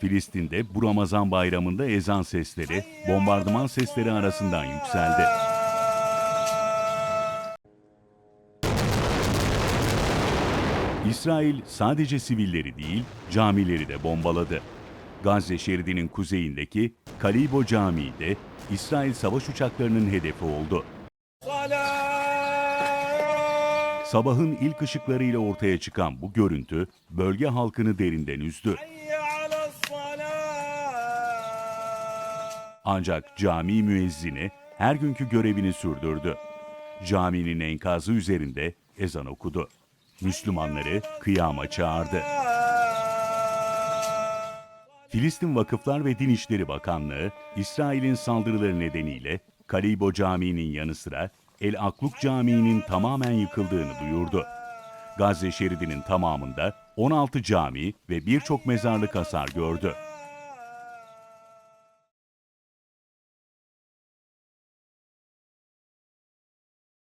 Filistin'de bu Ramazan bayramında ezan sesleri, bombardıman sesleri arasından yükseldi. İsrail sadece sivilleri değil, camileri de bombaladı. Gazze şeridinin kuzeyindeki Kalibo Camii de İsrail savaş uçaklarının hedefi oldu. Sabahın ilk ışıklarıyla ortaya çıkan bu görüntü bölge halkını derinden üzdü. Ancak cami müezzini her günkü görevini sürdürdü. Caminin enkazı üzerinde ezan okudu. Müslümanları kıyama çağırdı. Filistin Vakıflar ve Din İşleri Bakanlığı, İsrail'in saldırıları nedeniyle Kalibo Camii'nin yanı sıra El Akluk Camii'nin tamamen yıkıldığını duyurdu. Gazze şeridinin tamamında 16 cami ve birçok mezarlık hasar gördü.